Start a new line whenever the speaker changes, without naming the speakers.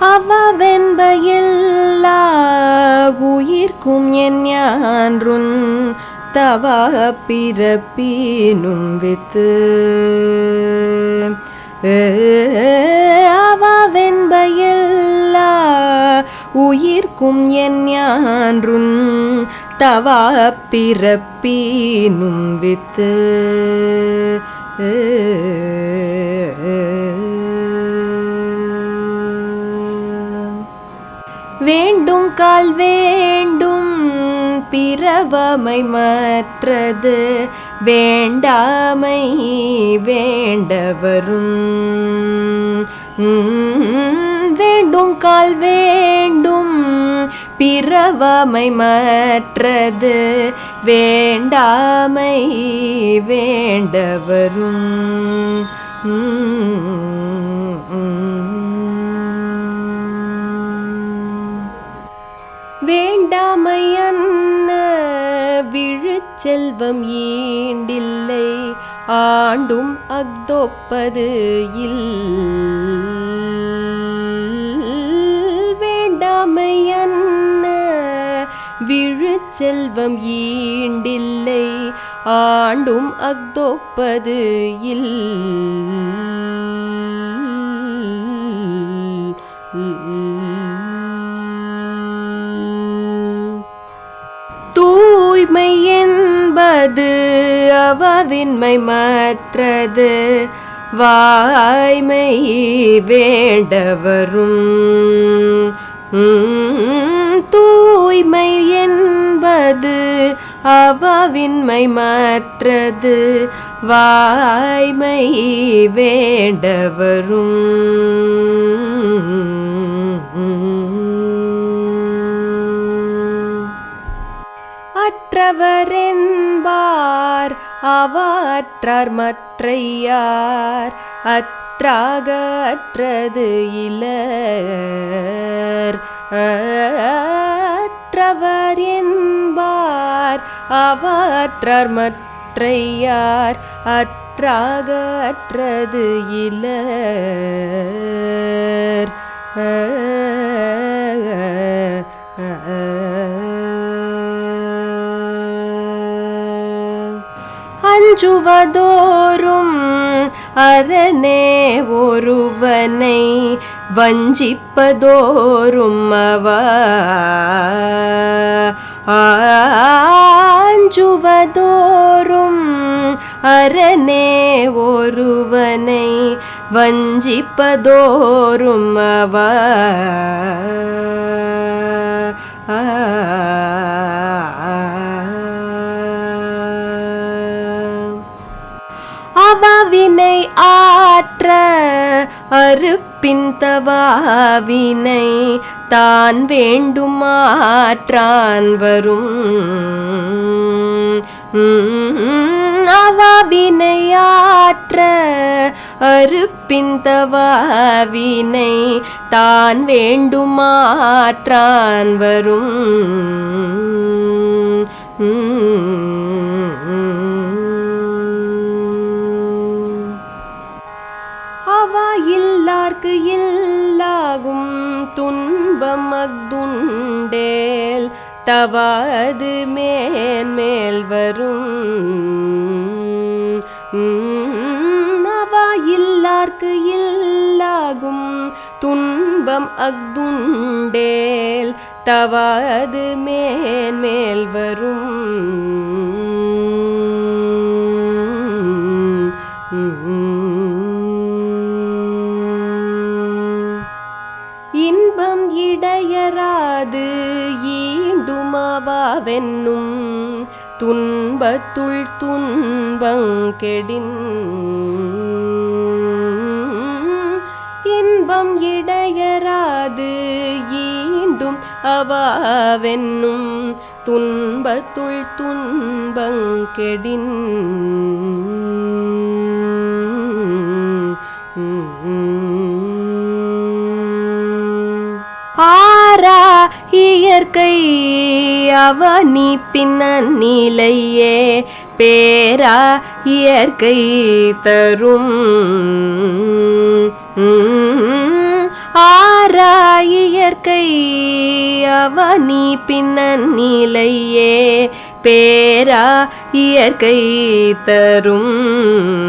அவவென்ப எல்லா உயிர்க்கும் என் ஞான்றுன் தவா பிறப்பினும் வித்து. அவவென்ப எல்லா உயிர்க்கும் என் ஞான்றுன் தவா பிறப்பினும் வித்து. ஏ வேண்டும் கால் வேண்டும். பிறவமை மற்றது. வேண்டாமை வேண்டவரும். வேண்டும் கால் வேண்டும். பிறவமை மற்றது. வேண்டாமை வேண்டவரும். செல்வம் ஈண்டில்லை ஆண்டும் அக்தொப்பது இல். வேண்டாமையன்ன விழுச்செல்வம் ஈண்டில்லை ஆண்டும் அக்தொப்பது இல். பாவவின்மை மற்றது வாய்மை வேண்டவரும். தூய்மை என்பது அவவின்மை மற்றது வாய்மை வேண்டவரும். அற்றவரென் அவாற்றார் மற்றையார் அற்றாக அற்றது இலர். அற்றவர் என்பார் அவாற்றார் மற்றையார் அற்றாக அற்றது இலர். அஞ்சுவதோறும் அரணே ஒருவனை வஞ்சிப்பதோறும் அவ. அஞ்சுவதோறும் அரணே ஒருவனை வஞ்சிப்பதோறும் அவ. ஆ. அவாவினை ஆற்ற அறுப்பின் தவாவினை தான் வேண்டுமாற்றான் வரும். அவாவினையாற்ற அறுப்பின் தவாவினை தான் வேண்டுமாற்றான் வரும். இன்பமக்துண்டேல் அக்துண்டேல் தவாது மேன்மேல் வரும். அவா இல்லார்க்கு இல்லாகும் துன்பம் அக்துண்டேல் தவாது மேன்மேல் வரும். ஈண்டுமாவாவென்னும் துன்பத்துள் துன்பங்கெடின் இன்பம் இடையராது ஈண்டும் அவாவென்னும் துன்பத்துள் துன்பங்கெடின் ஆரா இயற்கை அவனி பின்னநிலையே பேரா இயற்கை தரும். ஆரா இயற்கை அவனி பின்னநிலையே பேரா இயற்கை தரும்.